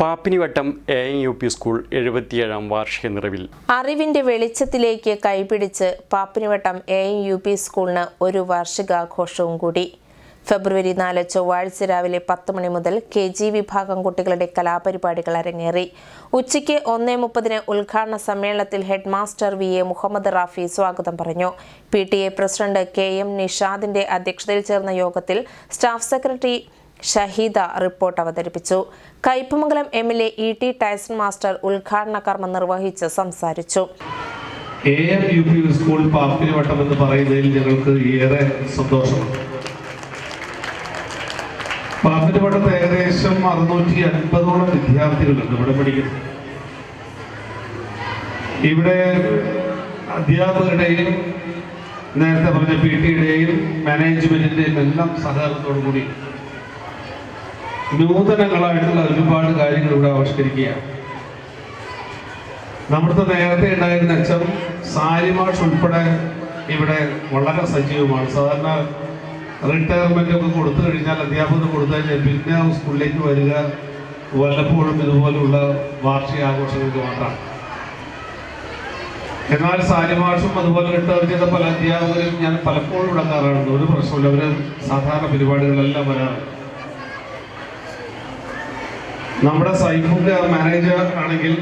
Pappinivattam A N U P school എഴുപത്തിയേഴാം വാർഷിക നിറവിൽ. അറിവിന്റെ വെളിച്ചത്തിലേക്ക് കൈപിടിച്ച് Pappinivattam A N U P സ്കൂളിന് ഒരു വാർഷികാഘോഷവും കൂടി. ഫെബ്രുവരി നാല് ചൊവ്വാഴ്ച രാവിലെ പത്ത് മണി മുതൽ കെ ജി വിഭാഗം കുട്ടികളുടെ കലാപരിപാടികൾ അരങ്ങേറി. ഉച്ചയ്ക്ക് ഒന്നേ മുപ്പതിന് ഉദ്ഘാടന സമ്മേളനത്തിൽ head master V A Muhammad Rafi സ്വാഗതം പറഞ്ഞു. P T A president K M നിഷാദിന്റെ അധ്യക്ഷതയിൽ ചേർന്ന യോഗത്തിൽ സ്റ്റാഫ് സെക്രട്ടറി ഷഹീദ റിപ്പോർട്ട് അവതരിപ്പിച്ചു. Kaipamangalam M L A E T Tyson master ഉദ്ഘാടന കർമ്മം നിർവഹിച്ച് സംസാരിച്ചു. A M U P school Pappinivattam എന്ന് പറയുന്നതിൽ ഞങ്ങൾക്ക് ഏറെ സന്തോഷമുണ്ട് പാപ്പിനിവട്ടത്ത് ഏകദേശം അറുന്നൂറ്റി അൻപതോളം വിദ്യാർത്ഥികളുണ്ട് ഇവിടെ പഠിക്കുന്നത് ഇവിടെ അധ്യാപകരുടെയും നേരത്തെ പറഞ്ഞ പി ടിയുടെയും മാനേജ്മെന്റിന്റെയും എല്ലാം സഹകരണത്തോടു കൂടി നൂതനങ്ങളായിട്ടുള്ള ഒരുപാട് കാര്യങ്ങൾ ഇവിടെ ആവിഷ്കരിക്കുകയാണ്. നമ്മുടെ നേരത്തെ ഉണ്ടായിരുന്ന അച്ഛൻ സാരിമാഷ് ഉൾപ്പെടെ ഇവിടെ വളരെ സജീവമാണ്. സാധാരണ റിട്ടയർമെന്റ് ഒക്കെ കൊടുത്തു കഴിഞ്ഞാൽ അധ്യാപകർ കൊടുത്തു കഴിഞ്ഞാൽ പിന്നെ സ്കൂളിലേക്ക് വരിക വല്ലപ്പോഴും ഇതുപോലുള്ള വാർഷിക ആഘോഷങ്ങൾക്ക് മാത്രമാണ്. എന്നാൽ സാരിമാഷും അതുപോലെ റിട്ടയർ ചെയ്ത പല അധ്യാപകരും ഞാൻ പലപ്പോഴും ഇവിടെ കാണാറുണ്ട്. ഒരു പ്രശ്നമില്ല അവർ സാധാരണ പരിപാടികളെല്ലാം വരാറുണ്ട് നമ്മുടെ സൈഫുക്ക് മാനേജർ ആണെങ്കിൽ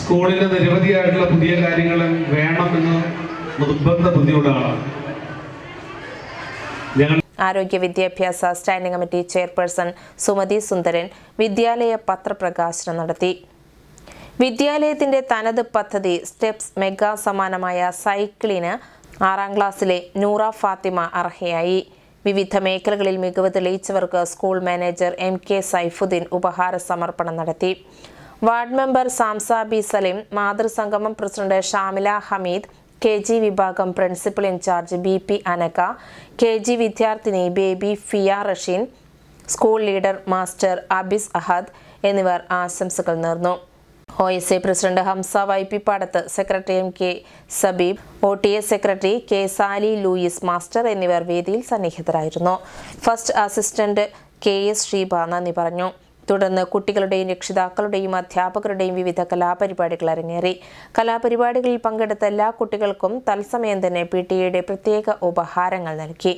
സ്കൂളിന്റെ നിരവധിയായിട്ടുള്ള പുതിയ കാര്യങ്ങൾ വേണമെന്ന് നിർബന്ധ ബുദ്ധിയുള്ള ആളാണ്. ആരോഗ്യ വിദ്യാഭ്യാസ standing committee chairperson Sumathi Sundaran വിദ്യാലയ പത്രപ്രകാശനം നടത്തി. വിദ്യാലയത്തിന്റെ തനത് പദ്ധതി സ്റ്റെപ്സ് മെഗാ സമാനമായ സൈക്കിളിന് ആറാം ക്ലാസ്സിലെ നൂറ ഫാത്തിമ അർഹയായി. വിവിധ മേഖലകളിൽ മികവ് തെളിയിച്ചവർക്ക് school manager M K Saifuddin ഉപഹാര സമർപ്പണം നടത്തി. Ward member Samsabi Salim മാതൃസംഗമം president Shamila Hameed K G വിഭാഗം principal in charge B P Anaka K G വിദ്യാർത്ഥിനി baby Fiya Rasheen school leader master Abis Ahad എന്നിവർ ആശംസകൾ നേർന്നു. O S A president Hamza Vaippippadath secretary M K Sabeeb O T S secretary K Sali Louis master എന്നിവർ വേദിയിൽ സന്നിഹിതരായിരുന്നു. First assistant K S Sreeba നന്ദി പറഞ്ഞു. തുടർന്ന് കുട്ടികളുടെയും രക്ഷിതാക്കളുടെയും അധ്യാപകരുടെയും വിവിധ കലാപരിപാടികൾ അരങ്ങേറി. കലാപരിപാടികളിൽ പങ്കെടുത്ത എല്ലാ കുട്ടികൾക്കും തത്സമയം തന്നെ പി ടി എയുടെ പ്രത്യേക ഉപഹാരങ്ങൾ നൽകി.